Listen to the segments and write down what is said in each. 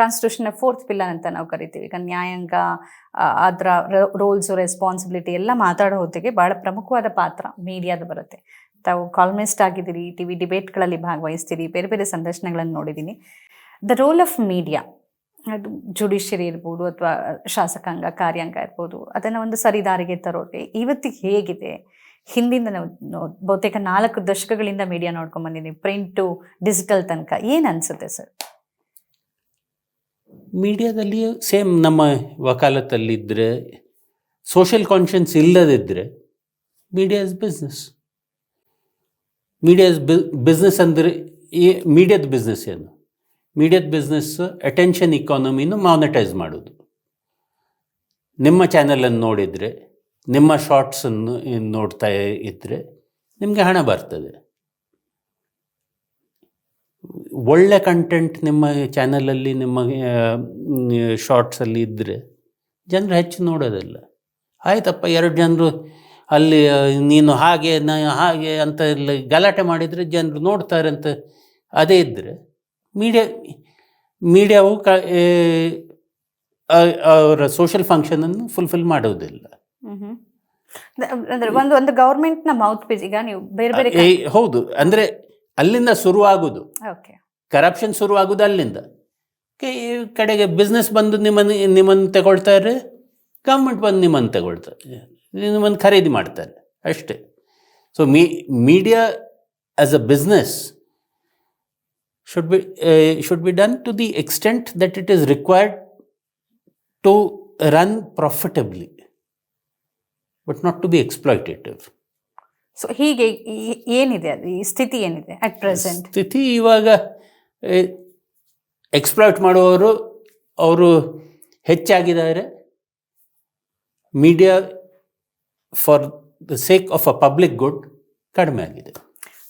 Constitution fourth pillar ಅಂತ ನಾವು ಕರಿತೀವಿ. ಈಗ ನ್ಯಾಯಾಂಗ ಅದರ ರೋಲ್ಸ್ ರೆಸ್ಪಾನ್ಸಿಬಿಲಿಟಿ ಎಲ್ಲ ಮಾತಾಡೋ ಹೊತ್ತಿಗೆ ಬಹಳ ಪ್ರಮುಖವಾದ ಪಾತ್ರ ಮೀಡಿಯಾದ ಬರುತ್ತೆ. ತಾವು ಕಾಲಮಿಸ್ಟ್ ಆಗಿದ್ದೀರಿ ಟಿ ವಿ ಡಿಬೇಟ್ಗಳಲ್ಲಿ ಭಾಗವಹಿಸ್ತೀರಿ, ಬೇರೆ ಬೇರೆ ಸಂದರ್ಶನಗಳನ್ನು ನೋಡಿದ್ದೀನಿ ದ ರೋಲ್ ಆಫ್ ಮೀಡಿಯಾ ಅದು ಜುಡಿಷಿಯರಿ ಇರ್ಬೋದು ಅಥವಾ ಶಾಸಕಾಂಗ, ಕಾರ್ಯಾಂಗ ಇರ್ಬೋದು, ಅದನ್ನು ಒಂದು ಸರಿದಾರಿಗೆ ತರೋಕೆ ಇವತ್ತಿಗೆ ಹೇಗಿದೆ? ಹಿಂದಿಂದ ನಾವು ಬಹುತೇಕ ನಾಲ್ಕು ದಶಕಗಳಿಂದ ಮೀಡಿಯಾ ಪ್ರಿಂಟು ಪ್ರಿಂಟ್ ಡಿಜಿಟಲ್ ತನಕ. ಏನು ಅನ್ಸುತ್ತೆ ಸರ್? ಮೀಡಿಯಾದಲ್ಲಿ ಸೇಮ್ ನಮ್ಮ ವಕಾಲತ್ತಲ್ಲಿದ್ದರೆ ಸೋಷಿಯಲ್ ಕಾನ್ಷಿಯನ್ಸ್ ಇಲ್ಲದಿದ್ದರೆ media is business media is business ಅಂದರೆ ಈ ಮೀಡಿಯಾದ ಬಿಸ್ನೆಸ್ ಏನು? ಮೀಡಿಯಾದ ಬಿಸ್ನೆಸ್ ಅಟೆನ್ಷನ್ ಇಕಾನಮಿನೂ ಮಾನಿಟೈಸ್ ಮಾಡೋದು. ನಿಮ್ಮ ಚಾನಲನ್ನು ನೋಡಿದರೆ, ನಿಮ್ಮ ಶಾರ್ಟ್ಸನ್ನು ನೋಡ್ತಾ ಇದ್ದರೆ ನಿಮಗೆ ಹಣ ಬರ್ತದೆ. ಒಳ್ಳೆ ಕಂಟೆಂಟ್ ನಿಮ್ಮ ಚಾನಲಲ್ಲಿ ನಿಮ್ಮ ಶಾರ್ಟ್ಸಲ್ಲಿ ಇದ್ದರೆ ಜನರು ಹೆಚ್ಚು ನೋಡೋದಿಲ್ಲ. ಆಯ್ತಪ್ಪ ಎರಡು ಜನರು ಅಲ್ಲಿ ನೀನು ಹಾಗೆ ನಾ ಹಾಗೆ ಅಂತ ಎಲ್ಲ ಗಲಾಟೆ ಮಾಡಿದರೆ ಜನರು ನೋಡ್ತಾರೆ ಅಂತ ಅದೇ ಇದ್ದರೆ ಮೀಡಿಯಾ ಮೀಡಿಯಾವು ಕ ಅವರ ಸೋಷಿಯಲ್ ಫಂಕ್ಷನನ್ನು ಫುಲ್ಫಿಲ್ ಮಾಡೋದಿಲ್ಲ ಅಂದರೆ ಒಂದು ಒಂದು ಗೌರ್ಮೆಂಟ್ನ ಮೌತ್ ಪೀಸ್ ಈಗ ನೀವು ಬೇರೆ ಬೇರೆ ಹೌದು. ಅಂದರೆ ಅಲ್ಲಿಂದ ಶುರುವಾಗೋದು. ಓಕೆ ಕರಪ್ಷನ್ ಶುರುವಾಗೋದು ಅಲ್ಲಿಂದ ಈ ಕಡೆಗೆ ಬಿಸ್ನೆಸ್ ಬಂದು ನಿಮ್ಮನ್ನು ನಿಮ್ಮನ್ನು ತಗೊಳ್ತಾರೆ ಗೌರ್ಮೆಂಟ್ ಬಂದು ನಿಮ್ಮನ್ನು ತಗೊಳ್ತಾರೆ. ನಿಮ್ಮನ್ನು ಖರೀದಿ ಮಾಡ್ತಾರೆ ಅಷ್ಟೇ. So me media as a business should be should should be done to the extent that it is required to run profitably but not to be exploitative. So ಹೀಗೆ ಏನಿದೆ ಅದು? ಈ ಸ್ಥಿತಿ ಏನಿದೆ ಅಟ್ ಪ್ರೆಸೆಂಟ್ ಸ್ಥಿತಿ ಇವಾಗ ಎಕ್ಸ್ಪ್ಲಾಯ್ಟ್ ಮಾಡುವವರು ಅವರು ಹೆಚ್ಚಾಗಿದ್ದಾರೆ. Media for the sake of a public good ಕಡಿಮೆ ಆಗಿದೆ.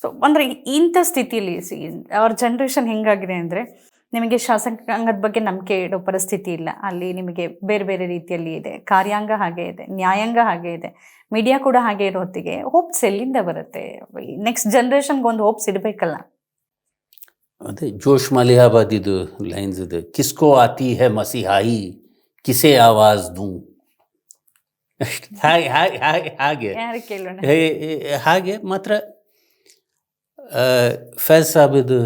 ಸೊ ಅಂದರೆ ಇಂಥ ಸ್ಥಿತಿಯಲ್ಲಿ ಅವ್ರ ಜನ್ರೇಷನ್ ಹೆಂಗಾಗಿದೆ ಅಂದರೆ ನಿಮಗೆ ಶಾಸಕಾಂಗದ ಬಗ್ಗೆ ನಂಬಿಕೆ ಇಡೋ ಪರಿಸ್ಥಿತಿ ಇಲ್ಲ. ಅಲ್ಲಿ ನಿಮಗೆ ಬೇರೆ ಬೇರೆ ರೀತಿಯಲ್ಲಿ ಇದೆ. ಕಾರ್ಯಾಂಗ ಹಾಗೆ ಇದೆ, ನ್ಯಾಯಾಂಗ ಹಾಗೆ ಇದೆ. ಮೀಡಿಯಾ ಕೂಡ ಹಾಗೆ ಇರೋ ಹೊತ್ತಿಗೆ ಹೋಪ್ಸ್ ಎಲ್ಲಿಂದ ಬರುತ್ತೆ? ನೆಕ್ಸ್ಟ್ ಜನ್ರೇಷನ್ಗೆ ಒಂದು ಹೋಪ್ಸ್ ಇಡಬೇಕಲ್ಲ ಅದೇ ಜೋಶ್ ಮಲಿಯಾಬಾದ್ ಇದು ಲೈನ್ಸ್ ಇದೆ ಕಿಸ್ಕೋ ಆತಿ ಹೇ ಮಸಿಹಾಯಿ ಕಿಸೆ ಆವಾಜ್ ದೂ ಅಷ್ಟೇ. ಹಾಗೆ ಹಾಗೆ ಹಾಗೆ ಹಾಗೆ ಯಾರು ಕೇಳೋಣ ಹೇ- ಹೇ- ಹಾಗೆ ಮಾತ್ರ ಆ, ಫೈಜ್ ಸಾಬಿದು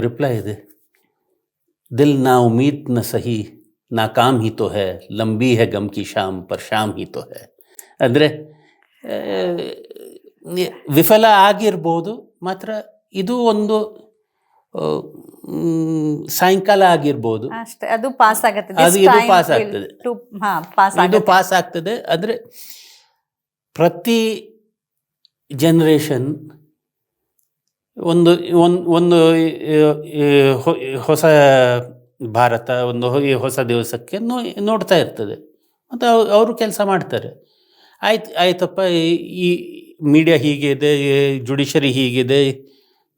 ರಿಪ್ಲೈ ಇದೆ ದಿಲ್ ನಾ ಉಮೀದ್ನ ಸಹಿ ನಾಕಾಮ್ ಹಿ ತೋ ಹೈ ಲಂಬಿ ಹೈ ಗಮ್ ಕಿ ಶಾಮ್ ಪರ್ ಶಾಮ್ ಹಿ ತೋ ಹೈ ಅಂದರೆ ವಿಫಲ ಆಗಿರ್ಬೋದು ಮಾತ್ರ ಇದು ಒಂದು ಆ, ಮ್, ಸಾಯಂಕಾಲ ಆಗಿರ್ಬೋದು. ಅಷ್ಟೇ ಅದು ಪಾಸ್ ಆಗತ್ತೆ. ಅದು ಇದು ಪಾಸ್ ಆಗ್ತದೆ. ಇದು ಪಾಸ್ ಆಗ್ತದೆ. ಅಂದರೆ ಪ್ರತಿ ಜನರೇಷನ್ ಒಂದು ಒಂದು ಹೊಸ ಭಾರತ ಒಂದು ಹೊಸ ದಿವಸಕ್ಕೆ ನೋ ನೋಡ್ತಾ ಇರ್ತದೆ. ಮತ್ತು ಅವರು ಕೆಲಸ ಮಾಡ್ತಾರೆ. ಆಯ್ತು ಆಯ್ತಪ್ಪ ಈ- ಈ ಮೀಡಿಯಾ ಹೀಗಿದೆ ಜುಡಿಷರಿ ಹೀಗಿದೆ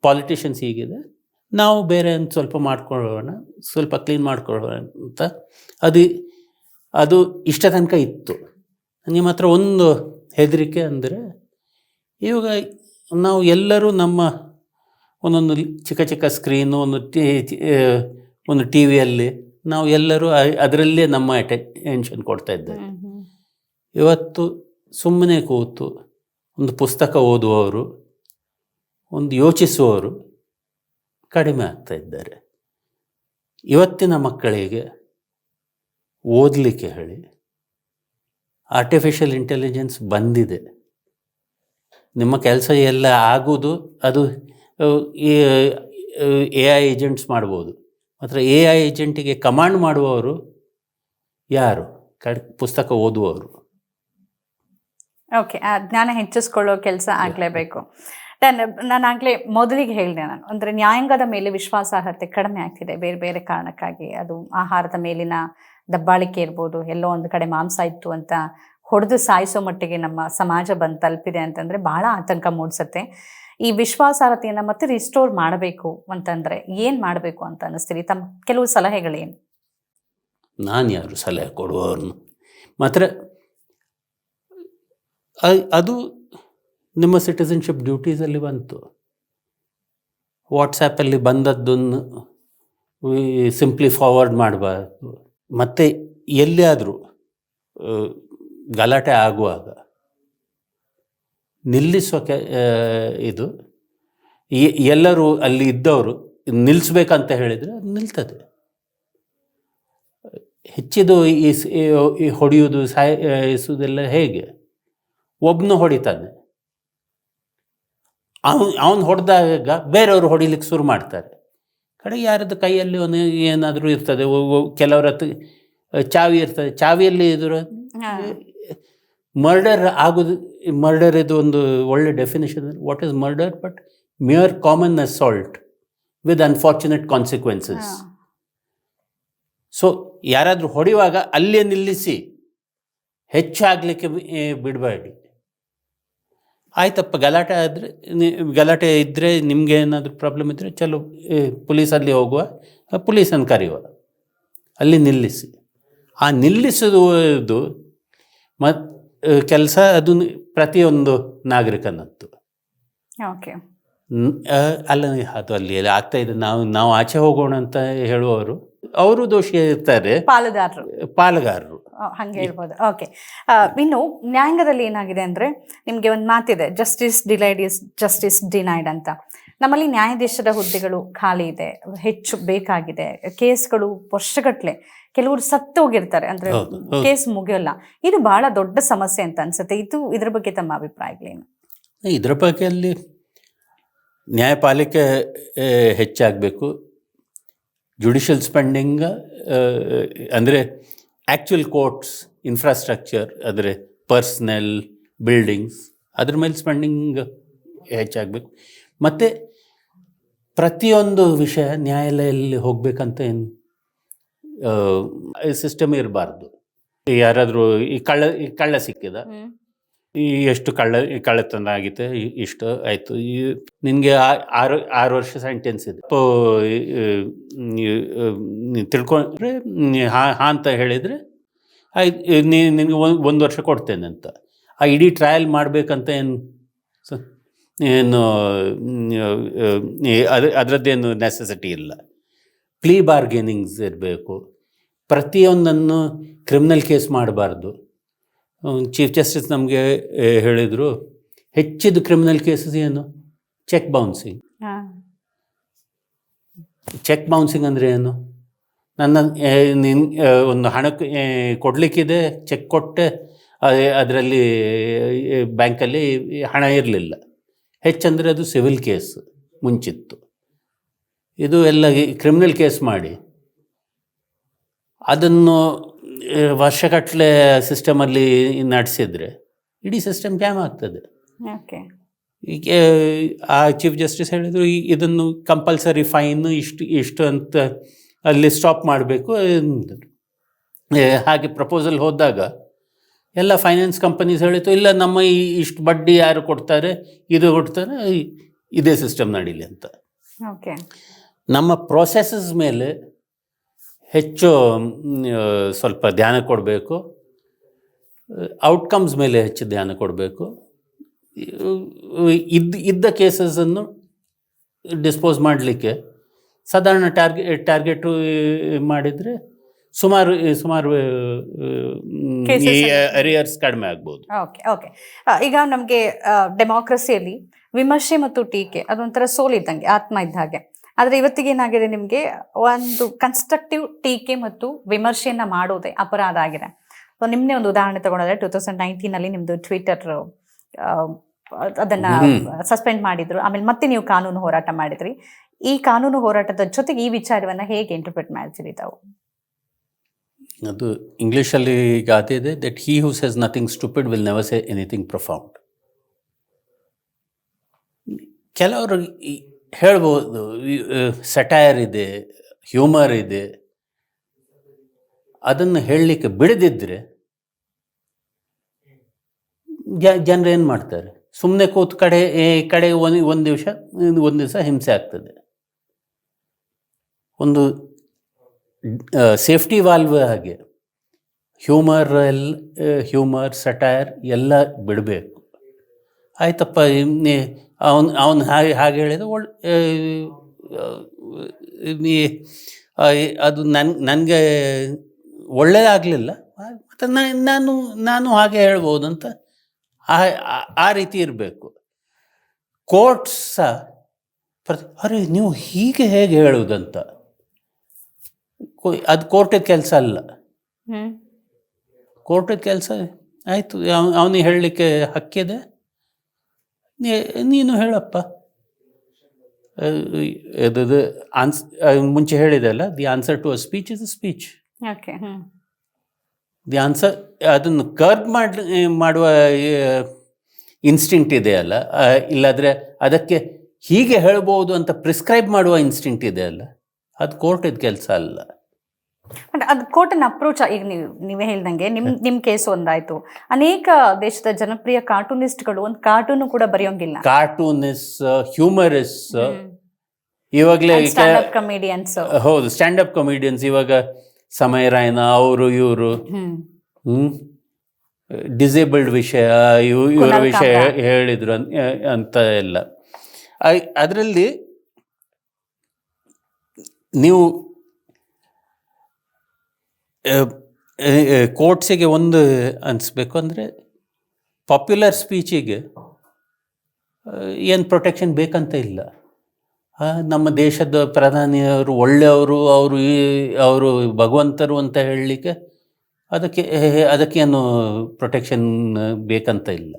ಪಾಲಿಟಿಷಿಯನ್ಸ್ ಹೀಗಿದೆ. ನಾವು ಬೇರೆ ಒಂದು ಸ್ವಲ್ಪ ಮಾಡ್ಕೊಳ್ಳೋಣ ಸ್ವಲ್ಪ ಕ್ಲೀನ್ ಮಾಡ್ಕೊಳ್ಳೋಣ ಅಂತ. ಅದು ಅದು ಇಷ್ಟ ತನಕ ಇತ್ತು. ನಿಮ್ಮ ಹತ್ರ ಒಂದು ಹೆದರಿಕೆ ಅಂದರೆ ಇವಾಗ ನಾವು ಎಲ್ಲರೂ ನಮ್ಮ ಒಂದೊಂದು ಚಿಕ್ಕ ಚಿಕ್ಕ ಸ್ಕ್ರೀನು ಒಂದು ಟಿ ಒಂದು ಟಿ ವಿಯಲ್ಲಿ ನಾವು ಎಲ್ಲರೂ ಅದರಲ್ಲೇ ನಮ್ಮ ಅಟೆನ್ಷನ್ ಕೊಡ್ತಾ ಇದ್ದೇವೆ. ಇವತ್ತು ಸುಮ್ಮನೆ ಕೂತು ಒಂದು ಪುಸ್ತಕ ಓದುವವರು ಒಂದು ಯೋಚಿಸುವವರು ಕಡಿಮೆ ಆಗ್ತಾ ಇದ್ದಾರೆ. ಇವತ್ತಿನ ಮಕ್ಕಳಿಗೆ ಓದಲಿಕ್ಕೆ ಹೇಳಿ ಆರ್ಟಿಫಿಷಿಯಲ್ ಇಂಟೆಲಿಜೆನ್ಸ್ ಬಂದಿದೆ. ನಿಮ್ಮ ಕೆಲಸ ಎಲ್ಲ ಆಗೋದು ಅದು ಎ ಐ ಏಜೆಂಟ್ಸ್ ಮಾಡ್ಬೋದು. ಮಾತ್ರ ಎ ಐ ಏಜೆಂಟಿಗೆ ಕಮಾಂಡ್ ಮಾಡುವವರು ಯಾರು? ಕಡ್, ಪುಸ್ತಕ ಓದುವವರು. ಓಕೆ ಆ ಜ್ಞಾನ ಹೆಚ್ಚಿಸ್ಕೊಳ್ಳೋ ಕೆಲಸ ಆಗಲೇಬೇಕು. ನಾನು ಆಗಲೇ ಮೊದಲಿಗೆ ಹೇಳಿದೆ ನಾನು, ಅಂದರೆ ನ್ಯಾಯಾಂಗದ ಮೇಲೆ ವಿಶ್ವಾಸಾರ್ಹತೆ ಕಡಿಮೆ ಆಗ್ತಿದೆ. ಬೇರೆ ಬೇರೆ ಕಾರಣಕ್ಕಾಗಿ ಅದು ಆಹಾರದ ಮೇಲಿನ ದಬ್ಬಾಳಿಕೆ ಇರ್ಬೋದು, ಎಲ್ಲೋ ಒಂದು ಕಡೆ ಮಾಂಸ ಇತ್ತು ಅಂತ ಹೊಡೆದು ಸಾಯಿಸೋ ಮಟ್ಟಿಗೆ ನಮ್ಮ ಸಮಾಜ ಬಂದು ತಲುಪಿದೆ ಅಂತಂದರೆ ಭಾಳ ಆತಂಕ ಮೂಡಿಸುತ್ತೆ. ಈ ವಿಶ್ವಾಸಾರ್ಹತೆಯನ್ನು ಮತ್ತೆ ರಿಸ್ಟೋರ್ ಮಾಡಬೇಕು ಅಂತಂದರೆ ಏನು ಮಾಡಬೇಕು ಅಂತ ಅನ್ನಿಸ್ತೀರಿ? ತಮ್ಮ ಕೆಲವು ಸಲಹೆಗಳೇನು? ನಾನು ಯಾರು ಸಲಹೆ ಕೊಡುವವ್ರನ್ನು? ಮಾತ್ರ ಅದು ನಿಮ್ಮ ಸಿಟಿಸನ್ಶಿಪ್ ಡ್ಯೂಟೀಸಲ್ಲಿ ಬಂತು. ವಾಟ್ಸಪ್ಪಲ್ಲಿ ಬಂದದ್ದನ್ನು ಸಿಂಪ್ಲಿ ಫಾರ್ವರ್ಡ್ ಮಾಡಬಾರ್ದು. ಮತ್ತು ಎಲ್ಲಿಯಾದರೂ ಗಲಾಟೆ ಆಗುವಾಗ ನಿಲ್ಲಿಸೋಕೆ ಇದು ಎಲ್ಲರೂ ಅಲ್ಲಿ ಇದ್ದವರು ನಿಲ್ಲಿಸ್ಬೇಕಂತ ಹೇಳಿದರೆ ಅದು ನಿಲ್ತದೆ. ಹೆಚ್ಚಿದು ಈ ಹೊಡೆಯುವುದು ಸಾಯಿಸುವುದೆಲ್ಲ ಹೇಗೆ? ಒಬ್ಬನು ಹೊಡಿತಾನೆ. ಅವನು ಅವನು ಹೊಡೆದಾಗ ಬೇರೆಯವರು ಹೊಡಿಲಿಕ್ಕೆ ಶುರು ಮಾಡ್ತಾರೆ. ಕಡೆಗೆ ಯಾರದ್ದು ಕೈಯಲ್ಲಿ ಒಂದು ಏನಾದರೂ ಇರ್ತದೆ ಕೆಲವರ ಹತ್ರ ಚಾವಿ ಇರ್ತದೆ ಚಾವಿಯಲ್ಲಿ ಇದ್ರ ಮರ್ಡರ್ ಆಗೋದು ಮರ್ಡರ್ ಇದು ಒಂದು ಒಳ್ಳೆ definition what is murder but mere common assault with unfortunate consequences so ಯಾರಾದರೂ ಹೊಡೆಯುವಾಗ ಅಲ್ಲೇ ನಿಲ್ಲಿಸಿ ಹೆಚ್ಚಾಗಲಿಕ್ಕೆ ಬಿಡಬೇಡಿ. ಆಯ್ತಪ್ಪ ಗಲಾಟೆ ಆದರೆ ಗಲಾಟೆ ಇದ್ದರೆ ನಿಮಗೆ ಏನಾದರೂ ಪ್ರಾಬ್ಲಮ್ ಇದ್ದರೆ ಚಲೋ. ಪೊಲೀಸಲ್ಲಿ ಹೋಗುವ ಪೊಲೀಸನ್ನು ಕರೆಯುವ. ಅಲ್ಲಿ ನಿಲ್ಲಿಸಿ. ಆ ನಿಲ್ಲಿಸುವುದು ಮತ್ ಕೆಲಸ ಅದು ಪ್ರತಿಯೊಂದು ನಾಗರಿಕನದ್ದು. ಓಕೆ ಅಲ್ಲ ಅದು ಅಲ್ಲಿ ಎಲ್ಲ ಆಗ್ತಾ ಇದೆ. ನಾವು ನಾವು ಆಚೆ ಹೋಗೋಣ ಅಂತ ಹೇಳುವವರು ಅವರು ದೋಷಿ ಇರ್ತಾರೆ. ಪಾಲುಗಾರರು ಪಾಲುಗಾರರು. ಹಂಗೆ ಹೇಳ್ಬೋದು ಓಕೆ ಇನ್ನು ನ್ಯಾಯಾಂಗದಲ್ಲಿ ಏನಾಗಿದೆ ಅಂದರೆ ನಿಮಗೆ ಒಂದು ಮಾತಿದೆ justice delayed is justice denied ಅಂತ. ನಮ್ಮಲ್ಲಿ ನ್ಯಾಯಾಧೀಶರ ಹುದ್ದೆಗಳು ಖಾಲಿ ಇದೆ ಹೆಚ್ಚು ಬೇಕಾಗಿದೆ. ಕೇಸ್ಗಳು ವರ್ಷಗಟ್ಟಲೆ ಕೆಲವರು ಸತ್ತು ಹೋಗಿರ್ತಾರೆ. ಅಂದ್ರೆ. ಕೇಸ್ ಮುಗಿಯೋಲ್ಲ. ಇದು ಬಹಳ ದೊಡ್ಡ ಸಮಸ್ಯೆ ಅಂತ ಅನ್ಸುತ್ತೆ. ಇದು ಇದ್ರ ಬಗ್ಗೆ ತಮ್ಮ ಅಭಿಪ್ರಾಯಗಳೇನು? ಇದ್ರ ಬಗ್ಗೆ ಅಲ್ಲಿ ನ್ಯಾಯಪಾಲಿಕೆ ಹೆಚ್ಚಾಗಬೇಕು. ಜುಡಿಷಿಯಲ್ ಸ್ಪೆಂಡಿಂಗ್ ಅಂದರೆ ಆ್ಯಕ್ಚುಯಲ್ ಕೋರ್ಟ್ಸ್ ಇನ್ಫ್ರಾಸ್ಟ್ರಕ್ಚರ್ ಅಂದರೆ ಪರ್ಸ್ನಲ್ ಬಿಲ್ಡಿಂಗ್ಸ್ ಅದ್ರ ಮೇಲೆ ಸ್ಪೆಂಡಿಂಗ್ ಹೆಚ್ಚಾಗಬೇಕು. ಮತ್ತು ಪ್ರತಿಯೊಂದು ವಿಷಯ ನ್ಯಾಯಾಲಯದಲ್ಲಿ ಹೋಗಬೇಕಂತ ಏನು? ಸಿಸ್ಟಮ್ ಇರಬಾರ್ದು. ಯಾರಾದರೂ ಈ ಕಳ್ಳ ಈ ಕಳ್ಳ ಸಿಕ್ಕಿದ ಈ ಎಷ್ಟು ಕಳ್ಳ ಕಳ್ಳತನ ಆಗಿತ್ತು ಇಷ್ಟು ಆಯಿತು. ಈ, ನಿನಗೆ ಆರು ಆರು ವರ್ಷ ಸೆಂಟೆನ್ಸ್ ಇದೆ. ತಿಳ್ಕೊಂಡ್ರೆ ಹಾ ಹಾ ಅಂತ ಹೇಳಿದರೆ, ಆಯ್ತು ನೀ, ನಿನಗೆ ಒಂದು ಒಂದು ವರ್ಷ ಕೊಡ್ತೇನೆ ಅಂತ. ಆ ಇಡೀ ಟ್ರಯಲ್ ಮಾಡಬೇಕಂತ ಏನು ಏನು ಅದ ಅದರದ್ದೇನು ನೆಸೆಸಿಟಿ ಇಲ್ಲ. ಪ್ಲೀ ಬಾರ್ಗೇನಿಂಗ್ಸ್ ಇರಬೇಕು. ಪ್ರತಿಯೊಂದನ್ನು ಕ್ರಿಮಿನಲ್ ಕೇಸ್ ಮಾಡಬಾರ್ದು. ಚೀಫ್ ಜಸ್ಟಿಸ್ ನಮಗೆ ಹೇಳಿದರು ಹೆಚ್ಚಿದ ಕ್ರಿಮಿನಲ್ ಕೇಸಸ್ ಏನು? ಚೆಕ್ ಬೌನ್ಸಿಂಗ್ ಚೆಕ್ ಬೌನ್ಸಿಂಗ್ ಅಂದರೆ ಏನು? ನನ್ನ ನಿನ್ ಒಂದು ಹಣಕ್ಕೆ ಕೊಡಲಿಕ್ಕಿದೆ ಚೆಕ್ ಕೊಟ್ಟೆ ಅದರಲ್ಲಿ ಬ್ಯಾಂಕಲ್ಲಿ ಹಣ ಇರಲಿಲ್ಲ. ಹೆಚ್ಚಂದರೆ ಅದು ಸಿವಿಲ್ ಕೇಸ್ ಮುಂಚಿತ್ತು. ಇದು ಎಲ್ಲ ಕ್ರಿಮಿನಲ್ ಕೇಸ್ ಮಾಡಿ. ಅದನ್ನು ವರ್ಷಗಟ್ಟಲೆ ಸಿಸ್ಟಮಲ್ಲಿ ನಡೆಸಿದರೆ ಇಡೀ ಸಿಸ್ಟಮ್ ಕ್ಯಾಮ್ ಆಗ್ತದೆ. ಓಕೆ ಈಗ ಆ ಚೀಫ್ ಜಸ್ಟಿಸ್ ಹೇಳಿದರು ಇದನ್ನು ಕಂಪಲ್ಸರಿ ಫೈನ್ ಇಷ್ಟು ಇಷ್ಟು ಅಂತ ಅಲ್ಲಿ ಸ್ಟಾಪ್ ಮಾಡಬೇಕು ಹಾಗೆ ಪ್ರಪೋಸಲ್ ಹೋದಾಗ ಎಲ್ಲ ಫೈನಾನ್ಸ್ ಕಂಪನೀಸ್ ಹೇಳಿತು ಇಲ್ಲ ನಮ್ಮ ಈ ಇಷ್ಟು ಬಡ್ಡಿ ಯಾರು ಕೊಡ್ತಾರೆ ಇದು ಕೊಡ್ತಾರೆ ಇದೇ ಸಿಸ್ಟಮ್ ನಡೀಲಿ ಅಂತ. ಓಕೆ ನಮ್ಮ ಪ್ರೊಸೆಸಸ್ ಮೇಲೆ ಹೆಚ್ಚು ಸ್ವಲ್ಪ ಧ್ಯಾನ ಕೊಡಬೇಕು. ಔಟ್ಕಮ್ಸ್ ಮೇಲೆ ಹೆಚ್ಚು ಧ್ಯಾನ ಕೊಡಬೇಕು. ಇದ್ದ ಇದ್ದ ಕೇಸಸನ್ನು ಡಿಸ್ಪೋಸ್ ಮಾಡಲಿಕ್ಕೆ. ಸಾಧಾರಣ ಟಾರ್ಗೆ ಟಾರ್ಗೆಟು ಮಾಡಿದರೆ ಸುಮಾರು ಸುಮಾರು ಅರಿಯರ್ಸ್ ಕಡಿಮೆ ಆಗ್ಬೋದು. ಓಕೆ ಓಕೆ ಈಗ ನಮಗೆ ಡೆಮಾಕ್ರಸಿಯಲ್ಲಿ ವಿಮರ್ಶೆ ಮತ್ತು ಟೀಕೆ ಅದೊಂಥರ ಸೋಲಿದ್ದಂಗೆ ಆತ್ಮ ಇದ್ದ ಹಾಗೆ. ಆದರೆ ಇವತ್ತಿಗೆ ಏನಾಗಿದೆ ನಿಮಗೆ? ಒಂದು ಕನ್ಸ್ಟ್ರಕ್ಟಿವ್ ಟೀಕೆ ಮತ್ತು ವಿಮರ್ಶೆಯನ್ನ ಮಾಡೋದೇ ಅಪರಾಧ ಆಗಿದೆ. ಸೊ ನಿಮ್ಮನ್ನೇ ಒಂದು ಉದಾಹರಣೆ ತಗೊಂಡ್ರೆ ಟೂ ತೌಸಂಡ್ ನೈನ್ಟೀನಲ್ಲಿ ನಿಮ್ಮದು ಟ್ವಿಟರ್ ಅದನ್ನ ಸಸ್ಪೆಂಡ್ ಮಾಡಿದ್ರು. ಆಮೇಲೆ ಮತ್ತೆ ನೀವು ಕಾನೂನು ಹೋರಾಟ ಮಾಡಿದ್ರಿ. ಈ ಕಾನೂನು ಹೋರಾಟದ ಜೊತೆಗೆ ಈ ವಿಚಾರವನ್ನ ಹೇಗೆ ಇಂಟರ್ಪ್ರಿಟ್ ಮಾಡ್ತೀರಿ ತಾವು? ಅದು ಇಂಗ್ಲೀಷಲ್ಲಿ ಗಾತೆ ಇದೆ that he who says nothing stupid will never say anything profound ಕೆಲವರು ಈ- ಹೇಳ್ಬೋದು ಸೆಟೈರ್ ಇದೆ ಹ್ಯೂಮರ್ ಇದೆ. ಅದನ್ನು ಹೇಳಲಿಕ್ಕೆ ಬಿಡದಿದ್ದರೆ ಜನರು ಏನು ಮಾಡ್ತಾರೆ? ಸುಮ್ಮನೆ ಕೂತ್ ಕಡೆ ಕಡೆ ಒಂದು ಒಂದು ದಿವಸ ಒಂದು ದಿವಸ ಹಿಂಸೆ ಆಗ್ತದೆ. ಒಂದು ಸೇಫ್ಟಿ ವಾಲ್ವ್ ಹಾಗೆ ಹ್ಯೂಮರ್ ಎಲ್ ಹ್ಯೂಮರ್ ಸಟೈರ್ ಎಲ್ಲ ಬಿಡಬೇಕು. ಆಯ್ತಪ್ಪ ಅವನು ಅವನು ಹಾಗೆ ಹಾಗೆ ಹೇಳಿದ ಒಳ್ಳೆ ಅದು ನನ್ ನನಗೆ ಒಳ್ಳೆಯದಾಗಲಿಲ್ಲ ಮತ್ತು ನಾನು ನಾನು ಹಾಗೆ ಹೇಳ್ಬೋದು ಅಂತ ಆ ರೀತಿ ಇರಬೇಕು. ಕೋರ್ಟ್ಸ್ ಸಹ ಪ್ರತಿ ಅರೆ ನೀವು ಹೀಗೆ ಹೇಗೆ ಹೇಳುವುದಂತ ಅದು ಕೋರ್ಟಿನ ಕೆಲಸ ಅಲ್ಲ. ಹ್ಮ್. ಕೋರ್ಟಿನ ಕೆಲಸ ಆಯಿತು. ಅವನಿಗೆ ಹೇಳಲಿಕ್ಕೆ ಹಕ್ಕಿದೆ. ನೀನು ಹೇಳಪ್ಪ. ಅದು ಆನ್ಸ್ ಮುಂಚೆ ಹೇಳಿದೆ ಅಲ್ಲ the answer to a speech is a speech okay the answer ಅದನ್ನು ಕರ್ಬ್ ಮಾಡಿ ಮಾಡುವ ಇನ್ಸ್ಟಿಂಕ್ಟ್ ಇದೆ ಅಲ್ಲ. ಇಲ್ಲಾದ್ರೆ ಅದಕ್ಕೆ ಹೀಗೆ ಹೇಳ್ಬೋದು ಅಂತ ಪ್ರಿಸ್ಕ್ರೈಬ್ ಮಾಡುವ ಇನ್ಸ್ಟಿಂಕ್ಟ್ ಇದೆಯಲ್ಲ ಅದು ಕೋರ್ಟಿದ ಕೆಲಸ ಅಲ್ಲ. ಬಟ್ ಅದು ಕೋಟನ್ ಅಪ್ರೋಚ್ ಈಗ ನೀವು ನೀವೇ ಹೇಳ್ದಂಗೆ ನಿಮ್ ನಿಮ್ ಕೇಸ್ ಒಂದಾಯ್ತು. ಅನೇಕ ದೇಶದ ಜನಪ್ರಿಯ ಕಾರ್ಟೂನಿಸ್ಟ್ಗಳು ಒಂದು ಕಾರ್ಟೂನ್ ಕೂಡ ಬರೆಯೋಂಗಿಲ್ಲ. ಕಾರ್ಟೂನಿಸ್ ಹ್ಯೂಮರಿಸ್ ಇವಾಗಲೇ ಕಮಿಡಿಯನ್ಸ್ ಹೌದು ಸ್ಟ್ಯಾಂಡ್ ಅಪ್ ಕಾಮಿಡಿಯನ್ಸ್ ಇವಾಗ ಸಮಯ ರಾಯನ ಅವರು ಇವರು ಹ್ಮ್. ಡಿಸೇಬಲ್ಡ್ ವಿಷಯ ಇವು ಇವರ ವಿಷಯ. ಹೇಳಿದ್ರು ಅಂತ ಎಲ್ಲ. ಅದರಲ್ಲಿ ನೀವು ಕೋರ್ಟ್ಸಿಗೆ ಒಂದು ಅನಿಸ್ಬೇಕು ಅಂದರೆ ಪಾಪ್ಯುಲರ್ ಸ್ಪೀಚಿಗೆ ಏನು ಪ್ರೊಟೆಕ್ಷನ್ ಬೇಕಂತ ಇಲ್ಲ. ನಮ್ಮ ದೇಶದ ಪ್ರಧಾನಿಯವರು ಒಳ್ಳೆಯವರು ಅವರು ಈ ಅವರು ಭಗವಂತರು ಅಂತ ಹೇಳಲಿಕ್ಕೆ ಅದಕ್ಕೆ ಅದಕ್ಕೇನು ಪ್ರೊಟೆಕ್ಷನ್ ಬೇಕಂತ ಇಲ್ಲ.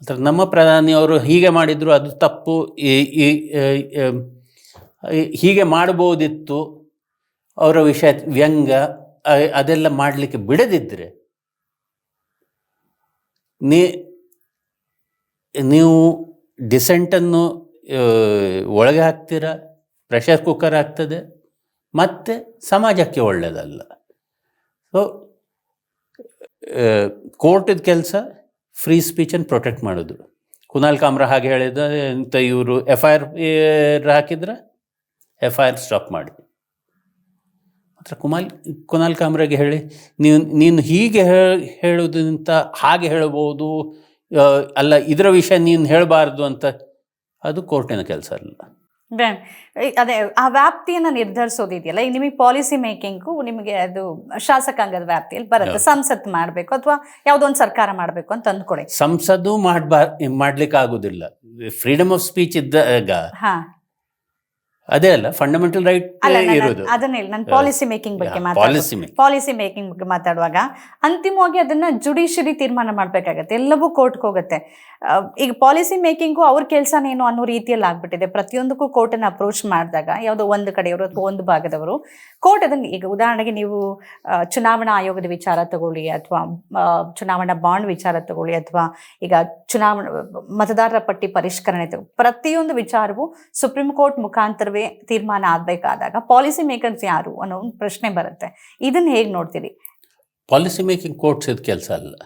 ಅಂದರೆ ನಮ್ಮ ಪ್ರಧಾನಿಯವರು ಹೀಗೆ ಮಾಡಿದ್ರು ಅದು ತಪ್ಪು ಹೀಗೆ ಮಾಡ್ಬೋದಿತ್ತು ಅವರ ವಿಷಯ ವ್ಯಂಗ್ಯ. ಅದೆಲ್ಲ ಮಾಡಲಿಕ್ಕೆ ಬಿಡದಿದ್ದರೆ ನೀ, ನೀವು ಡಿಸೆಂಟನ್ನು ಒಳಗೆ ಹಾಕ್ತೀರ, ಪ್ರೆಷರ್ ಕುಕ್ಕರ್ ಆಗ್ತದೆ, ಮತ್ತು ಸಮಾಜಕ್ಕೆ ಒಳ್ಳೆಯದಲ್ಲ ಸೊ ಕೋರ್ಟಿದ ಕೆಲಸ ಫ್ರೀ ಸ್ಪೀಚನ್ನು ಪ್ರೊಟೆಕ್ಟ್ ಮಾಡೋದು. ಕುನಾಲ್ ಕಾಮ್ರ ಹಾಗೆ ಹೇಳಿದ ಅಂತ ಇವರು ಎಫ್ ಐ ಆರ್ ಹಾಕಿದ್ರೆ ಎಫ್ ಐ ಆರ್ ಸ್ಟಾಪ್ ಮಾಡಿ. ಮಾತ್ರ. ಕುಮಾಲ್ ಕುನಾಲ್ ಕಾಮ್ರಾಗೆ ಹೇಳಿ ನೀನು ನೀನು ಹೀಗೆ ಹೇ- ಹೇಳೋದಂತ ಹಾಗೆ ಹೇಳಬಹುದು ಅಲ್ಲ ಇದರ ವಿಷಯ ನೀನು ಹೇಳಬಾರ್ದು ಅಂತ. ಅದು ಕೋರ್ಟಿನ ಕೆಲಸ ಅಲ್ಲ. ಅದೇ ಆ ವ್ಯಾಪ್ತಿಯನ್ನು ನಿರ್ಧರಿಸೋದಿದೆಯಲ್ಲ ಈಗ ನಿಮಗೆ ಪಾಲಿಸಿ ಮೇಕಿಂಗು ನಿಮಗೆ ಅದು ಶಾಸಕಾಂಗದ ವ್ಯಾಪ್ತಿಯಲ್ಲಿ ಬರುತ್ತೆ ಸಂಸತ್ ಮಾಡಬೇಕು ಅಥವಾ ಯಾವುದೋ ಒಂದು ಸರ್ಕಾರ ಮಾಡಬೇಕು ಅಂತ ಅಂದ್ಕೊಡಿ ಸಂಸದ್ದು ಮಾಡ್ಬಾರ್ ಮಾಡ್ಲಿಕ್ಕೆ ಆಗುದಿಲ್ಲ ಫ್ರೀಡಮ್ ಆಫ್ ಸ್ಪೀಚ್ ಇದ್ದಾಗ ಅದೇ ಅಲ್ಲ ಫಂಡಮೆಂಟಲ್ ರೈಟ್ ಇರೋದು ಅದನ್ನ ಹೇಳಿ ನಾನು ಪಾಲಿಸಿ ಮೇಕಿಂಗ್ ಬಗ್ಗೆ ಪಾಲಿಸಿ ಪಾಲಿಸಿ ಮೇಕಿಂಗ್ ಬಗ್ಗೆ ಮಾತಾಡುವಾಗ ಅಂತಿಮವಾಗಿ ಅದನ್ನ ಜುಡಿಷರಿ ತೀರ್ಮಾನ ಮಾಡ್ಬೇಕಾಗತ್ತೆ. ಎಲ್ಲವೂ ಕೋರ್ಟ್ಗೆ ಹೋಗುತ್ತೆ. ಈಗ ಪಾಲಿಸಿ ಮೇಕಿಂಗು ಅವ್ರ ಕೆಲಸನೇನು ಅನ್ನೋ ರೀತಿಯಲ್ಲಿ ಆಗ್ಬಿಟ್ಟಿದೆ. ಪ್ರತಿಯೊಂದಕ್ಕೂ ಕೋರ್ಟನ್ನು ಅಪ್ರೋಚ್ ಮಾಡಿದಾಗ, ಯಾವುದೋ ಒಂದು ಕಡೆಯವರು ಅಥವಾ ಒಂದು ಭಾಗದವರು ಕೋರ್ಟ್ ಅದನ್ನು ಈಗ ಉದಾಹರಣೆಗೆ ನೀವು ಚುನಾವಣಾ ಆಯೋಗದ ವಿಚಾರ ತಗೊಳ್ಳಿ ಅಥವಾ ಚುನಾವಣಾ ಬಾಂಡ್ ವಿಚಾರ ತಗೊಳ್ಳಿ ಅಥವಾ ಈಗ ಚುನಾವಣಾ, ಮತದಾರರ ಪಟ್ಟಿ ಪರಿಷ್ಕರಣೆ ಪ್ರತಿಯೊಂದು ವಿಚಾರವು ಸುಪ್ರೀಂ ಕೋರ್ಟ್ ಮುಖಾಂತರವೇ ತೀರ್ಮಾನ ಆಗಬೇಕಾದಾಗ ಪಾಲಿಸಿ ಮೇಕರ್ಸ್ ಯಾರು ಅನ್ನೋ ಒಂದು ಪ್ರಶ್ನೆ ಬರುತ್ತೆ. ಇದನ್ನು ಹೇಗೆ ನೋಡ್ತೀರಿ? ಪಾಲಿಸಿ ಮೇಕಿಂಗ್ ಕೋರ್ಟ್ಸ್ ಇದು ಕೆಲಸ ಅಲ್ಲ.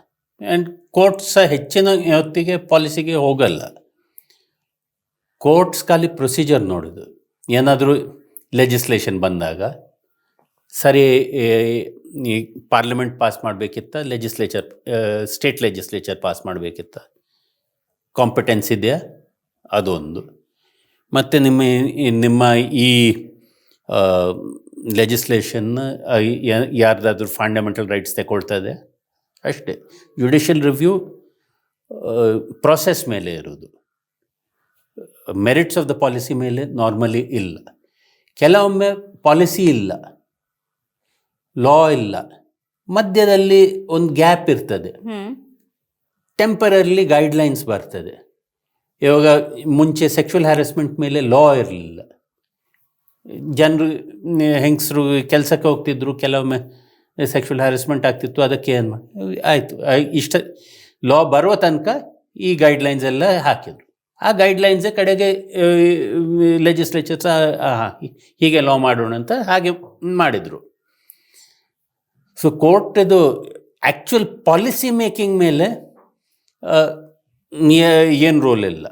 ಆ್ಯಂಡ್ ಕೋರ್ಟ್ ಸಹ ಹೆಚ್ಚಿನ ಹೊತ್ತಿಗೆ ಪಾಲಿಸಿಗೆ ಹೋಗಲ್ಲ. ಕೋರ್ಟ್ಸ್ ಖಾಲಿ ಪ್ರೊಸೀಜರ್ ನೋಡೋದು. ಏನಾದರೂ ಲೆಜಿಸ್ಲೇಷನ್ ಬಂದಾಗ ಸರಿ ಈ ಪಾರ್ಲಿಮೆಂಟ್ ಪಾಸ್ ಮಾಡಬೇಕಿತ್ತ ಲೆಜಿಸ್ಲೇಚರ್ ಸ್ಟೇಟ್ ಲೆಜಿಸ್ಲೇಚರ್ ಪಾಸ್ ಮಾಡಬೇಕಿತ್ತ? ಕಾಂಪಿಟೆನ್ಸ್ ಇದೆಯಾ? ಅದೊಂದು. ಮತ್ತು ನಿಮ್ಮ ನಿಮ್ಮ ಈ ಲೆಜಿಸ್ಲೇಷನ್ನ ಯಾರ್ದಾದ್ರೂ ಫಂಡಮೆಂಟಲ್ ರೈಟ್ಸ್ ತಗೊಳ್ತದೆ ಅಷ್ಟೇ. ಜುಡಿಷಿಯಲ್ ರಿವ್ಯೂ ಪ್ರಾಸೆಸ್ ಮೇಲೆ ಇರೋದು ಮೆರಿಟ್ಸ್ ಆಫ್ ದ ಪಾಲಿಸಿ ಮೇಲೆ ನಾರ್ಮಲಿ ಇಲ್ಲ. ಕೆಲವೊಮ್ಮೆ ಪಾಲಿಸಿ ಇಲ್ಲ. ಲಾ ಇಲ್ಲ. ಮಧ್ಯದಲ್ಲಿ ಒಂದು ಗ್ಯಾಪ್ ಇರ್ತದೆ. ಟೆಂಪರರ್ಲಿ ಗೈಡ್ಲೈನ್ಸ್ ಬರ್ತದೆ. ಇವಾಗ ಮುಂಚೆ ಸೆಕ್ಷುವಲ್ ಹ್ಯಾರಸ್ಮೆಂಟ್ ಮೇಲೆ ಲಾ ಇರಲಿಲ್ಲ. ಜನರು ಹೆಂಗಸರು ಕೆಲಸಕ್ಕೆ ಹೋಗ್ತಿದ್ರು ಕೆಲವೊಮ್ಮೆ ಸೆಕ್ಷುವಲ್ ಹ್ಯಾರಸ್ಮೆಂಟ್ ಆಗ್ತಿತ್ತು, ಅದಕ್ಕೆ ಏನು ಮಾಡಿ, ಆಯಿತು ಇಷ್ಟ ಲಾ ಬರುವ ತನಕ ಈ ಗೈಡ್ಲೈನ್ಸ್ ಎಲ್ಲ ಹಾಕಿದ್ರು. ಆ ಗೈಡ್ಲೈನ್ಸೇ ಕಡೆಗೆ ಲೆಜಿಸ್ಲೇಚರ್ಸ್ ಹೀಗೆ ಲಾ ಮಾಡೋಣ ಅಂತ ಹಾಗೆ ಮಾಡಿದರು. ಸೊ ಕೋರ್ಟದು ಆ್ಯಕ್ಚುಲ್ ಪಾಲಿಸಿ ಮೇಕಿಂಗ್ ಮೇಲೆ ಏನು ರೋಲ್ ಇಲ್ಲ.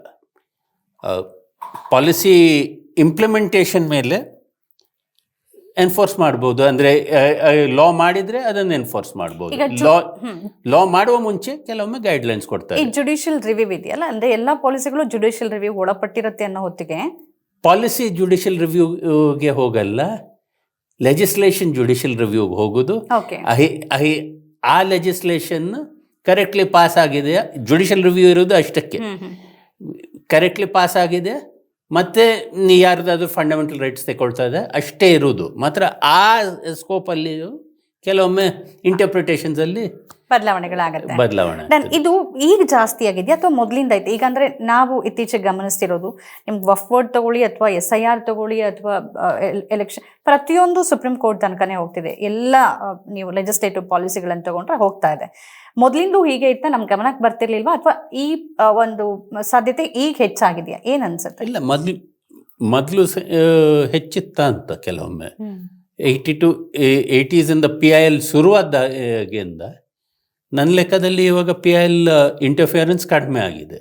ಪಾಲಿಸಿ ಇಂಪ್ಲಿಮೆಂಟೇಷನ್ ಮೇಲೆ ಎನ್ಫೋರ್ಸ್ ಮಾಡ್ಬೋದು. ಅಂದ್ರೆ ಲಾ ಮಾಡಿದ್ರೆ ಅದನ್ನ ಎನ್ಫೋರ್ಸ್ ಮಾಡಬಹುದು ಲಾ ಲಾ ಮಾಡುವ ಮುಂಚೆ ಕೆಲವೊಮ್ಮೆ ಗೈಡ್ ಲೈನ್ಸ್ ಕೊಡ್ತಾರೆ. ಈ ಜುಡಿಷಿಯಲ್ ರಿವ್ಯೂ ಇದೆಯಲ್ಲ ಅಂದ್ರೆ ಎಲ್ಲಾ ಪಾಲಿಸಿಗಳು ಜುಡಿಷಿಯಲ್ ರಿವ್ಯೂ ಒಳಪಟ್ಟಿರುತ್ತೆ ಅನ್ನೋ ಹೊತ್ತಿಗೆ? ಪಾಲಿಸಿ ಜುಡಿಷಿಯಲ್ ರಿವ್ಯೂಗೆ ಹೋಗಲ್ಲ. ಲೆಜಿಸ್ಲೇಷನ್ ಜುಡಿಷಿಯಲ್ ರಿವ್ಯೂಗೆ ಹೋಗುದು. ಆ ಲೆಜಿಸ್ಲೇಷನ್ ಕರೆಕ್ಟ್ಲಿ ಪಾಸ್ ಆಗಿದೆ. ಜುಡಿಷಿಯಲ್ ರಿವ್ಯೂ ಇರೋದು ಅಷ್ಟಕ್ಕೆ. ಕರೆಕ್ಟ್ಲಿ ಪಾಸ್ ಆಗಿದೆ. ಮತ್ತೆ ಯಾರದಾದ್ರೂ ಫಂಡಮೆಂಟಲ್ ರೈಟ್ಸ್ ತಗೊಳ್ತಾ ಇದೆ ಅಷ್ಟೇ ಇರುವುದು. ಮಾತ್ರ ಆ ಸ್ಕೋಪಲ್ಲಿ ಕೆಲವೊಮ್ಮೆ ಇಂಟರ್ಪ್ರಿಟೇಷನ್ಸ್ ಅಲ್ಲಿ ಬದಲಾವಣೆಗಳಾಗುತ್ತೆ. ಬದಲಾವಣೆ ಇದು ಈಗ ಜಾಸ್ತಿ ಆಗಿದೆ ಅಥವಾ ಮೊದಲಿಂದ ಐತೆ? ಈಗ ಅಂದ್ರೆ ನಾವು ಇತ್ತೀಚೆಗೆ ಗಮನಿಸ್ತಿರೋದು ನಿಮ್ಗೆ ವಫ್ ಬೋರ್ಡ್ ತಗೊಳ್ಳಿ ಅಥವಾ ಎಸ್ ಐ ಆರ್ ತಗೊಳ್ಳಿ ಅಥವಾ ಎಲೆಕ್ಷನ್ ಪ್ರತಿಯೊಂದು ಸುಪ್ರೀಂ ಕೋರ್ಟ್ ತನಕನೇ ಹೋಗ್ತಿದೆ. ಎಲ್ಲ ನೀವು ಲೆಜಿಸ್ಲೇಟಿವ್ ಪಾಲಿಸಿಗಳನ್ನು ತಗೊಂಡ್ರೆ ಹೋಗ್ತಾ ಇದೆ. ಮೊದಲಿಂದೂ ಹೀಗೆ ಇತ್ತ ನಮ್ಮ ಗಮನಕ್ಕೆ ಬರ್ತಿರ್ಲಿಲ್ವಾ? ಅಥವಾ ಈ ಒಂದು ಸಾಧ್ಯತೆ ಈಗ ಹೆಚ್ಚಾಗಿದೆಯಾ? ಏನು ಅನ್ಸುತ್ತೆ? ಇಲ್ಲ ಮೊದಲು ಮೊದಲು ಹೆಚ್ಚಿತ್ತ ಅಂತ ಕೆಲವೊಮ್ಮೆ. ಏಯ್ಟಿ ಟು ಏಯ್ಟೀಸಿಂದ ಪಿ ಐ ಎಲ್ ಶುರುವಾದಾಗಿಂದ ನನ್ನ ಲೆಕ್ಕದಲ್ಲಿ ಇವಾಗ ಪಿ ಐ ಎಲ್ ಇಂಟರ್ಫಿಯರೆನ್ಸ್ ಕಡಿಮೆ ಆಗಿದೆ.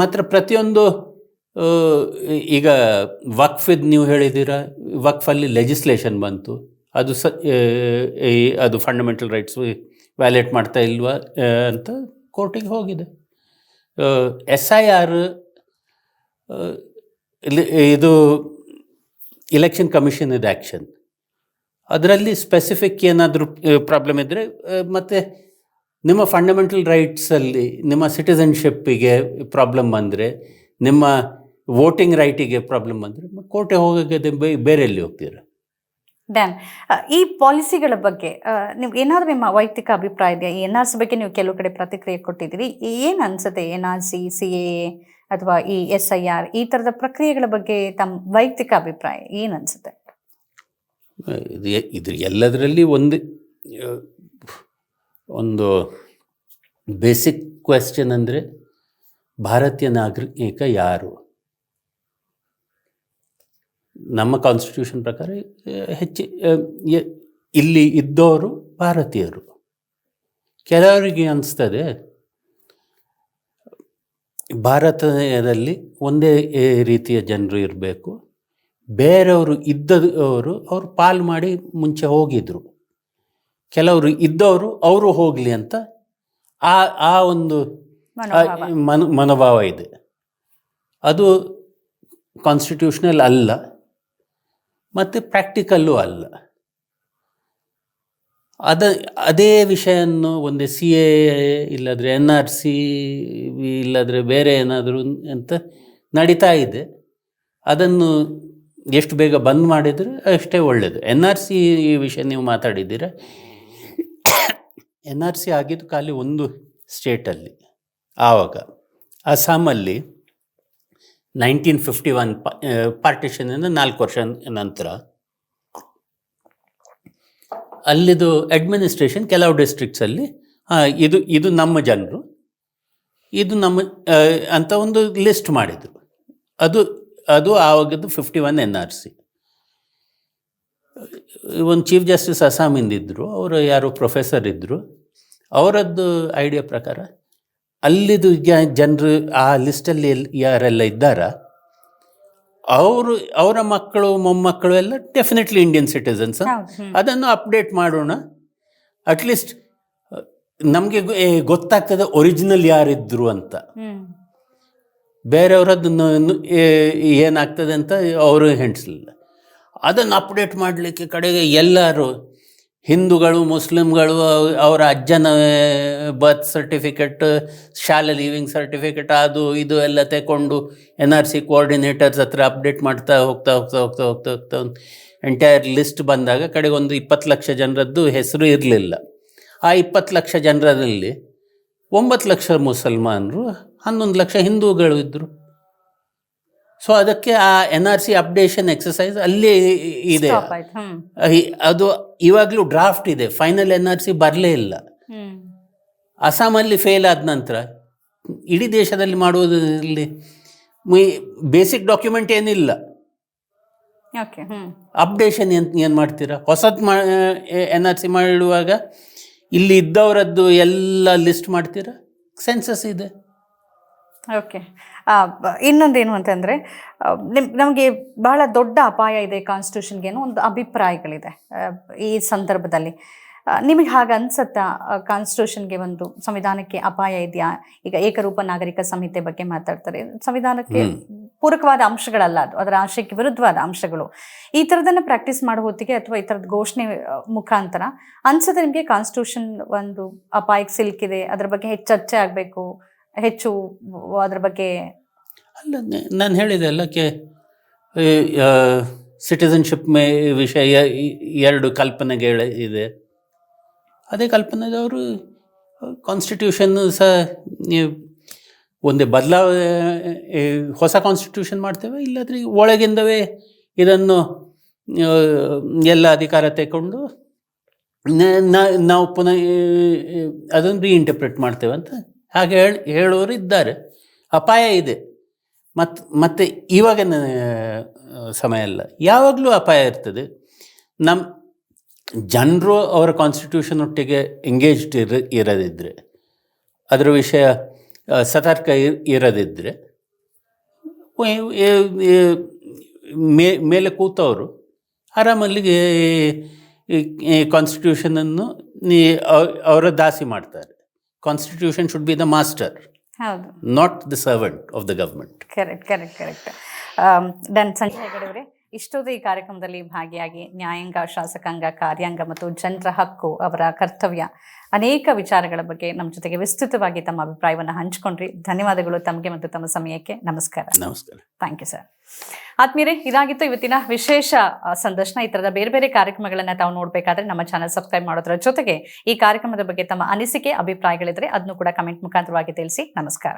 ಮಾತ್ರ ಪ್ರತಿಯೊಂದು ಈಗ ವಕ್ಫಿದ್ ನೀವು ಹೇಳಿದ್ದೀರ ವಕ್ಫಲ್ಲಿ ಲೆಜಿಸ್ಲೇಷನ್ ಬಂತು. ಅದು ಸ ಅದು ಫಂಡಮೆಂಟಲ್ ರೈಟ್ಸ್ ವ್ಯಾಲೇಟ್ ಮಾಡ್ತಾ ಇಲ್ವಾ ಅಂತ ಕೋರ್ಟಿಗೆ ಹೋಗಿದೆ. ಎಸ್ ಐ ಆರ್ ಇದು ಇಲೆಕ್ಷನ್ ಕಮಿಷನ್ ಇದು ಆ್ಯಕ್ಷನ್ ಅದರಲ್ಲಿ ಸ್ಪೆಸಿಫಿಕ್ ಏನಾದರೂ ಪ್ರಾಬ್ಲಮ್ ಇದ್ದರೆ ಮತ್ತು ನಿಮ್ಮ ಫಂಡಮೆಂಟಲ್ ರೈಟ್ಸಲ್ಲಿ ನಿಮ್ಮ ಸಿಟಿಸನ್ಶಿಪ್ಪಿಗೆ ಪ್ರಾಬ್ಲಮ್ ಬಂದರೆ, ನಿಮ್ಮ ವೋಟಿಂಗ್ ರೈಟಿಗೆ ಪ್ರಾಬ್ಲಮ್ ಬಂದರೆ ಕೋರ್ಟಿಗೆ ಹೋಗೋಕ್ಕೆ ಬೇರೆ ಎಲ್ಲಿ ಹೋಗ್ತೀರಾ? ಡ್ಯಾನ್ ಈ ಪಾಲಿಸಿಗಳ ಬಗ್ಗೆ ನೀವು ಏನಾದರೂ ನಿಮ್ಮ ವೈಯಕ್ತಿಕ ಅಭಿಪ್ರಾಯ ಇದೆಯಾ? ಎನ್ ಆರ್ ಸಿ ಬಗ್ಗೆ ನೀವು ಕೆಲವು ಕಡೆ ಪ್ರತಿಕ್ರಿಯೆ ಕೊಟ್ಟಿದ್ದೀರಿ. ಏನು ಅನ್ಸುತ್ತೆ N R C C A ಅಥವಾ ಈ ಎಸ್ ಐ ಆರ್ ಈ ಥರದ ಪ್ರಕ್ರಿಯೆಗಳ ಬಗ್ಗೆ ತಮ್ಮ ವೈಯಕ್ತಿಕ ಅಭಿಪ್ರಾಯ ಏನು ಅನ್ಸುತ್ತೆ? ಇದು ಎಲ್ಲದರಲ್ಲಿ ಒಂದು ಒಂದು ಬೇಸಿಕ್ ಕ್ವೆಶ್ಚನ್ ಅಂದರೆ ಭಾರತೀಯ ನಾಗರಿಕ ಯಾರು? ನಮ್ಮ ಕಾನ್ಸ್ಟಿಟ್ಯೂಷನ್ ಪ್ರಕಾರ ಹೆಚ್ಚು ಇಲ್ಲಿ ಇದ್ದವರು ಭಾರತೀಯರು. ಕೆಲವರಿಗೆ ಅನಿಸ್ತದೆ ಭಾರತದಲ್ಲಿ ಒಂದೇ ರೀತಿಯ ಜನರು ಇರಬೇಕು. ಬೇರೆಯವರು ಇದ್ದವರು ಅವರು ಪಾಲು ಮಾಡಿ ಮುಂಚೆ ಹೋಗಿದ್ರು. ಕೆಲವರು ಇದ್ದವರು ಅವರು ಹೋಗಲಿ ಅಂತ ಆ ಆ ಒಂದು ಮನ ಮನೋಭಾವ ಇದೆ. ಅದು ಕಾನ್ಸ್ಟಿಟ್ಯೂಷನಲ್ ಅಲ್ಲ. ಮತ್ತು ಪ್ರಾಕ್ಟಿಕಲ್ಲೂ ಅಲ್ಲ. ಅದ, ಅದೇ ವಿಷಯನ್ನು ಒಂದು ಸಿ ಎ ಇಲ್ಲದ್ರೆ ಎನ್ ಆರ್ ಸಿ ಇಲ್ಲದ್ರೆ ಬೇರೆ ಏನಾದರೂ ಅಂತ ನಡೀತಾ ಇದೆ. ಅದನ್ನು ಎಷ್ಟು ಬೇಗ ಬಂದ್ ಮಾಡಿದರೆ ಅಷ್ಟೇ ಒಳ್ಳೆಯದು ಎನ್ ಆರ್ ಸಿ ಈ ವಿಷಯ ನೀವು ಮಾತಾಡಿದ್ದೀರ? ಎನ್ ಆರ್ ಸಿ ಆಗಿದ್ದು ಖಾಲಿ ಒಂದು ಸ್ಟೇಟಲ್ಲಿ ಆವಾಗ. ಅಸ್ಸಾಮಲ್ಲಿ ನೈನ್ಟೀನ್ ಫಿಫ್ಟಿ ಒನ್ ಪಾರ್ಟಿಷನಿಂದ ನಾಲ್ಕು ವರ್ಷ ನಂತರ. ಅಲ್ಲಿದು ಅಡ್ಮಿನಿಸ್ಟ್ರೇಷನ್ ಕೆಲವು ಡಿಸ್ಟ್ರಿಕ್ಟ್ಸಲ್ಲಿ ಇದು ಇದು ನಮ್ಮ ಜನರು. ಇದು ನಮ್ಮ ಅಂತ ಒಂದು ಲಿಸ್ಟ್ ಮಾಡಿದರು. ಅದು ಅದು ಆವಾಗದ್ದು fifty one N R C ಒಂದು ಚೀಫ್ ಜಸ್ಟಿಸ್ ಅಸ್ಸಾಮಿಂದಿದ್ದರು ಅವರು ಯಾರು ಪ್ರೊಫೆಸರ್ ಇದ್ದರು ಅವರದ್ದು ಐಡಿಯಾ ಪ್ರಕಾರ ಅಲ್ಲಿದು ಜನರು ಆ ಲಿಸ್ಟಲ್ಲಿ ಯಾರೆಲ್ಲ ಇದ್ದಾರ ಅವರು ಅವರ ಮಕ್ಕಳು ಮೊಮ್ಮಕ್ಕಳು ಎಲ್ಲ ಡೆಫಿನೆಟ್ಲಿ ಇಂಡಿಯನ್ ಸಿಟಿಸನ್ಸ್ ಅದನ್ನು ಅಪ್ಡೇಟ್ ಮಾಡೋಣ. ಅಟ್ಲೀಸ್ಟ್ ನಮಗೆ ಗೊತ್ತಾಗ್ತದೆ ಒರಿಜಿನಲ್ ಯಾರಿದ್ರು ಅಂತ. ಬೇರೆಯವರದ್ದು ಏನಾಗ್ತದೆ ಅಂತ ಅವರು ಹೆಣಿಸ್ಲಿಲ್ಲ ಅದನ್ನು ಅಪ್ಡೇಟ್ ಮಾಡಲಿಕ್ಕೆ ಕಡೆಗೆ ಎಲ್ಲರೂ ಹಿಂದೂಗಳು ಮುಸ್ಲಿಮ್ಗಳು ಅವರ ಅಜ್ಜನ ಬರ್ತ್ ಸರ್ಟಿಫಿಕೇಟ್ ಶಾಲೆ ಲೀವಿಂಗ್ ಸರ್ಟಿಫಿಕೇಟ್ ಅದು, ಇದು ಎಲ್ಲ ತಗೊಂಡು ಎನ್ ಆರ್ ಸಿ ಕೋಆರ್ಡಿನೇಟರ್ಸ್ ಹತ್ರ ಅಪ್ಡೇಟ್ ಮಾಡ್ತಾ ಹೋಗ್ತಾ ಹೋಗ್ತಾ ಹೋಗ್ತಾ ಹೋಗ್ತಾ ಹೋಗ್ತಾ ಎಂಟೈರ್ ಲಿಸ್ಟ್ ಬಂದಾಗ ಕಡೆಗೆ ಒಂದು ಇಪ್ಪತ್ತು ಲಕ್ಷ ಜನರದ್ದು ಹೆಸರು ಇರಲಿಲ್ಲ. ಆ ಇಪ್ಪತ್ತು ಲಕ್ಷ ಜನರಲ್ಲಿ ಒಂಬತ್ತು ಲಕ್ಷ ಮುಸಲ್ಮಾನರು, ಹನ್ನೊಂದು ಲಕ್ಷ ಹಿಂದೂಗಳು ಇದ್ದರು ಸೊ ಅದಕ್ಕೆ ಆ N R C updation exercise ಅಲ್ಲಿ ಇದೆ. ಅದು ಇವಾಗಲೂ ಡ್ರಾಫ್ಟ್ ಇದೆ. ಫೈನಲ್ ಎನ್ ಆರ್ ಸಿ ಬರಲೇ ಇಲ್ಲ. ಅಸ್ಸಾಮಲ್ಲಿ ಫೇಲ್ ಆದ ನಂತರ ಇಡೀ ದೇಶದಲ್ಲಿ ಮಾಡುವುದರಲ್ಲಿ ಬೇಸಿಕ್ ಡಾಕ್ಯುಮೆಂಟ್ ಏನಿಲ್ಲ. ಅಪ್ಡೇಷನ್ ಏನು ಏನು ಮಾಡ್ತೀರಾ? ಹೊಸದು ಮಾ ಎನ್ ಆರ್ ಸಿ ಮಾಡುವಾಗ ಇಲ್ಲಿ ಇದ್ದವರದ್ದು ಎಲ್ಲ ಲಿಸ್ಟ್ ಮಾಡ್ತೀರಾ? ಸೆನ್ಸಸ್ ಇದೆ. ಓಕೆ ಇನ್ನೊಂದೇನು ಅಂತಂದರೆ ನಿಮ್ ನಮಗೆ ಬಹಳ ದೊಡ್ಡ ಅಪಾಯ ಇದೆ ಕಾನ್ಸ್ಟಿಟ್ಯೂಷನ್ಗೇನು ಒಂದು ಅಭಿಪ್ರಾಯಗಳಿದೆ ಈ ಸಂದರ್ಭದಲ್ಲಿ. ನಿಮಗೆ ಹಾಗೆ ಅನ್ಸತ್ತಾ ಕಾನ್ಸ್ಟಿಟ್ಯೂಷನ್ಗೆ ಒಂದು ಸಂವಿಧಾನಕ್ಕೆ ಅಪಾಯ ಇದೆಯಾ? ಈಗ ಏಕರೂಪ ನಾಗರಿಕ ಸಂಹಿತೆ ಬಗ್ಗೆ ಮಾತಾಡ್ತಾರೆ. ಸಂವಿಧಾನಕ್ಕೆ ಪೂರಕವಾದ ಅಂಶಗಳಲ್ಲ ಅದು ಅದರ ಆಶಯಕ್ಕೆ ವಿರುದ್ಧವಾದ ಅಂಶಗಳು. ಈ ಥರದನ್ನು ಪ್ರಾಕ್ಟೀಸ್ ಮಾಡೋ ಹೊತ್ತಿಗೆ ಅಥವಾ ಈ ಥರದ ಘೋಷಣೆ ಮುಖಾಂತರ ಅನ್ಸುತ್ತೆ ನಿಮಗೆ ಕಾನ್ಸ್ಟಿಟ್ಯೂಷನ್ ಒಂದು ಅಪಾಯಕ್ಕೆ ಸಿಲುಕಿದೆ ಅದರ ಬಗ್ಗೆ ಹೆಚ್ಚು ಚರ್ಚೆ ಆಗಬೇಕು ಹೆಚ್ಚು ಅದ್ರ ಬಗ್ಗೆ ಅಲ್ಲ ನಾನು ಹೇಳಿದೆ ಅಲ್ಲ, ಕೆ ಸಿಟಿಸನ್ಶಿಪ್ ಮೇ ವಿಷಯ ಎರಡು ಕಲ್ಪನೆಗಳು ಇದೆ. ಅದೇ ಕಲ್ಪನೆದವರು ಕಾನ್ಸ್ಟಿಟ್ಯೂಷನ್ ಸಹ ಒಂದೇ ಬದಲಾವ ಹೊಸ ಕಾನ್ಸ್ಟಿಟ್ಯೂಷನ್ ಮಾಡ್ತೇವೆ, ಇಲ್ಲಾದ್ರೆ ಒಳಗಿಂದವೇ ಇದನ್ನು ಎಲ್ಲ ಅಧಿಕಾರ ತಗೊಂಡು ನಾವು ಪುನಃ ಅದನ್ನು ರೀಇಂಟರ್ಪ್ರಿಟ್ ಮಾಡ್ತೇವೆ ಅಂತ ಹಾಗೆ ಹೇಳಿ ಹೇಳುವರು ಇದ್ದಾರೆ. ಅಪಾಯ ಇದೆ. ಮತ್ತು ಮತ್ತು ಇವಾಗಿನ ಸಮಯ ಅಲ್ಲ. ಯಾವಾಗಲೂ ಅಪಾಯ ಇರ್ತದೆ. ನಮ್ಮ ಜನರು ಅವರ ಕಾನ್ಸ್ಟಿಟ್ಯೂಷನ್ ಒಟ್ಟಿಗೆ ಎಂಗೇಜ್ಡ್ ಇರ ಇರದಿದ್ದರೆ ಅದರ ವಿಷಯ ಸತರ್ಕ ಇರದಿದ್ದರೆ ಮೇ, ಮೇಲೆ ಕೂತವರು, ಆರಾಮಲ್ಲಿ ಕಾನ್ಸ್ಟಿಟ್ಯೂಷನನ್ನು ಅವರ ದಾಸಿ ಮಾಡ್ತಾರೆ. constitution should be the master ಹೌದು not the servant of the government correct correct correct done Sanjay Hegde ಇಷ್ಟೊಂದು ಈ ಕಾರ್ಯಕ್ರಮದಲ್ಲಿ ಭಾಗಿಯಾಗಿ ನ್ಯಾಯಾಂಗ ಶಾಸಕಾಂಗ ಕಾರ್ಯಾಂಗ ಮತ್ತು ಜನರ ಹಕ್ಕು ಅವರ ಕರ್ತವ್ಯ ಅನೇಕ ವಿಚಾರಗಳ ಬಗ್ಗೆ ನಮ್ಮ ಜೊತೆಗೆ ವಿಸ್ತೃತವಾಗಿ ತಮ್ಮ ಅಭಿಪ್ರಾಯವನ್ನು ಹಂಚಿಕೊಂಡ್ರಿ. ಧನ್ಯವಾದಗಳು ತಮಗೆ ಮತ್ತು ತಮ್ಮ ಸಮಯಕ್ಕೆ. ನಮಸ್ಕಾರ. ನಮಸ್ಕಾರ. Thank you sir. ಆತ್ಮೀಯರೇ ಇದಾಗಿತ್ತು ಇವತ್ತಿನ ವಿಶೇಷ ಸಂದರ್ಶನ. ಈ ಥರದ ಬೇರೆ ಬೇರೆ ಕಾರ್ಯಕ್ರಮಗಳನ್ನ ತಾವು ನೋಡಬೇಕಾದ್ರೆ ನಮ್ಮ ಚಾನಲ್ ಸಬ್ಸ್ಕ್ರೈಬ್ ಮಾಡೋದ್ರ ಜೊತೆಗೆ ಈ ಕಾರ್ಯಕ್ರಮದ ಬಗ್ಗೆ ತಮ್ಮ ಅನಿಸಿಕೆ ಅಭಿಪ್ರಾಯಗಳಿದ್ರೆ ಅದನ್ನು ಕೂಡ ಕಮೆಂಟ್ ಮುಖಾಂತರವಾಗಿ ತಿಳಿಸಿ. ನಮಸ್ಕಾರ.